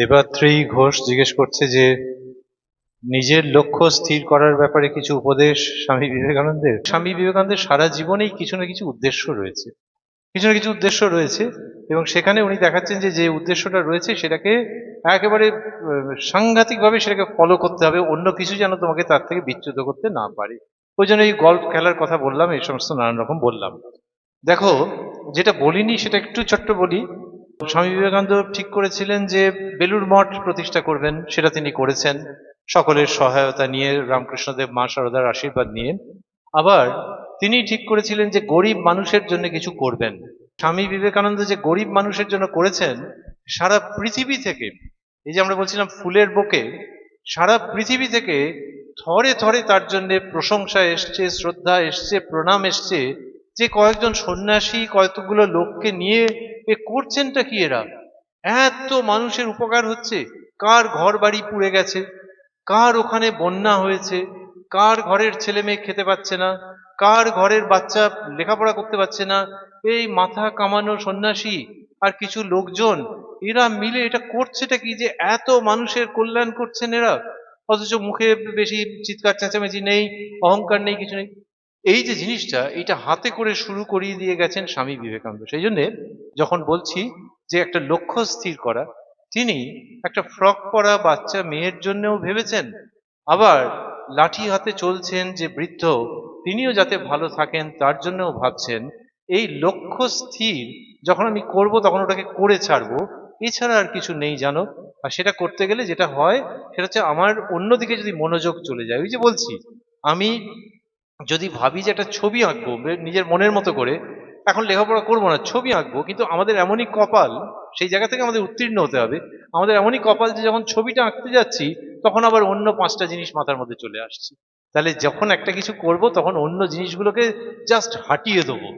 দেবাত্রেয়ী ঘোষ জিজ্ঞেস করছে যে, নিজের লক্ষ্য স্থির করার ব্যাপারে কিছু উপদেশ স্বামী বিবেকানন্দের? স্বামী বিবেকানন্দের সারা জীবনেই কিছু না কিছু উদ্দেশ্য রয়েছে। কিছু না কিছু উদ্দেশ্য রয়েছে এবং সেখানে উনি দেখাচ্ছেন যে যে উদ্দেশ্যটা রয়েছে সেটাকে একেবারে সাংঘাতিকভাবে সেটাকে ফলো করতে হবে, অন্য কিছু যেন তোমাকে তার থেকে বিচ্যুত করতে না পারে। ওই জন্য এই গল্ফ খেলার কথা বললাম, এই সমস্ত নানান রকম বললাম। দেখো, যেটা বলিনি সেটা একটু ছোট্ট বলি স্বামী বিবেকানন্দ ঠিক করেছিলেন যে বেলুর মঠ প্রতিষ্ঠা করবেন, সেটা তিনি করেছেন। সকলের সহায়তা নিয়ে রামকৃষ্ণদেব মা শারদার আশীর্বাদ নিয়ে। আবার তিনি ঠিক করেছিলেন যে গরিব মানুষের জন্য কিছু করবেন। স্বামী বিবেকানন্দ যে গরিব মানুষের জন্য করেছেন, সারা পৃথিবী থেকে, এই যে আমরা বলছিলাম ফুলের বুকে, সারা পৃথিবী থেকে থরে থরে তার জন্য প্রশংসা এসছে, শ্রদ্ধা এসছে, প্রণাম এসছে। যে কয়েকজন সন্ন্যাসী, কয়েকগুলো লোককে নিয়ে এ করছেনটা কি এরা? এত মানুষের উপকার হচ্ছে। কার ঘর বাড়ি পুড়ে গেছে? কার ওখানে বন্যা হয়েছে? কার ঘরের ছেলে মেয়ে খেতে পাচ্ছে না? কার ঘরের বাচ্চা লেখাপড়া করতে পারছে না? এই মাথা কামানো সন্ন্যাসী আর কিছু লোকজন, এরা মিলে এটা করছেটা কি যে এত মানুষের কল্যাণ করছেন এরা? অথচ মুখে বেশি চিৎকার, চেঁচামেচি নেই, অহংকার নেই, কিছু নেই। এই যে জিনিসটা, এটা হাতে করে শুরু করিয়ে দিয়ে গেছেন স্বামী বিবেকানন্দ। সেই জন্যে যখন বলছি যে একটা লক্ষ্য স্থির করা, তিনি একটা ফ্রক পরা বাচ্চা মেয়ের জন্যও ভেবেছেন, আবার লাঠি হাতে চলছেন যে বৃদ্ধ, তিনিও যাতে ভালো থাকেন তার জন্যও ভাবছেন, এই লক্ষ্য স্থির যখন আমি করব তখন ওটাকে করে ছাড়বো, এছাড়া আর কিছু নেই জানো? আর সেটা করতে গেলে যেটা হয়, সেটা হচ্ছে আমার অন্যদিকে যদি মনোযোগ চলে যায়, ওই যে বলছি, আমি যদি ভাবি যে একটা ছবি আঁকবো নিজের মনের মতো করে, এখন লেখাপড়া করব না, ছবি আঁকবো, কিন্তু আমাদের এমনই কপাল, সেই জায়গা থেকে আমাদের উত্তীর্ণ হতে হবে, আমাদের এমনই কপাল যে যখন ছবিটা আঁকতে যাচ্ছি, তখন আবার অন্য পাঁচটা জিনিস মাথার মধ্যে চলে আসছে। তাহলে যখন একটা কিছু করব, তখন অন্য জিনিসগুলোকে জাস্ট হাঁটিয়ে দেবো।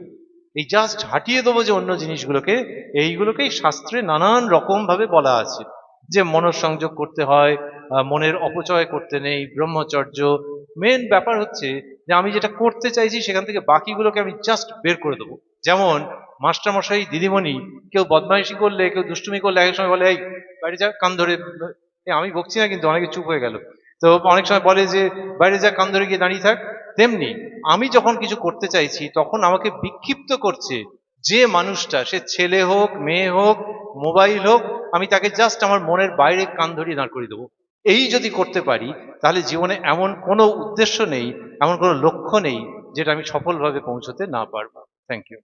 এই জাস্ট হাঁটিয়ে দেবো যে অন্য জিনিসগুলোকে, এইগুলোকেই শাস্ত্রে নানান রকম ভাবে বলা আছে। যে মনঃসংযোগ করতে হয় মনের অপচয় করতে নেই, ব্রহ্মচর্য। মেন ব্যাপার হচ্ছে যে আমি যেটা করতে চাইছি সেখান থেকে বাকিগুলোকে আমি জাস্ট বের করে দেবো। যেমন, মাস্টারমশাই, দিদিমণি, কেউ বদমাইশি করলে, কেউ দুষ্টুমি করলে এক সময় বলে, এই, বাইরে যা, কান ধরে। আমি বকছি না কিন্তু অনেকে চুপ হয়ে গেল। তো অনেক সময় বলে যে, বাইরে যা, কান ধরে গিয়ে দাঁড়িয়ে থাক। তেমনি আমি যখন কিছু করতে চাইছি, তখন আমাকে বিক্ষিপ্ত করছে যে মানুষটা, সে ছেলে হোক, মেয়ে হোক, মোবাইল হোক, আমি তাকে জাস্ট আমার মনের বাইরে কান ধরিয়ে দাঁড় করিয়ে দেবো। এই যদি করতে পারি, তাহলে জীবনে এমন কোনো উদ্দেশ্য নেই, এমন কোনো লক্ষ্য নেই, যেটা আমি সফলভাবে পৌঁছতে না পারব। Thank you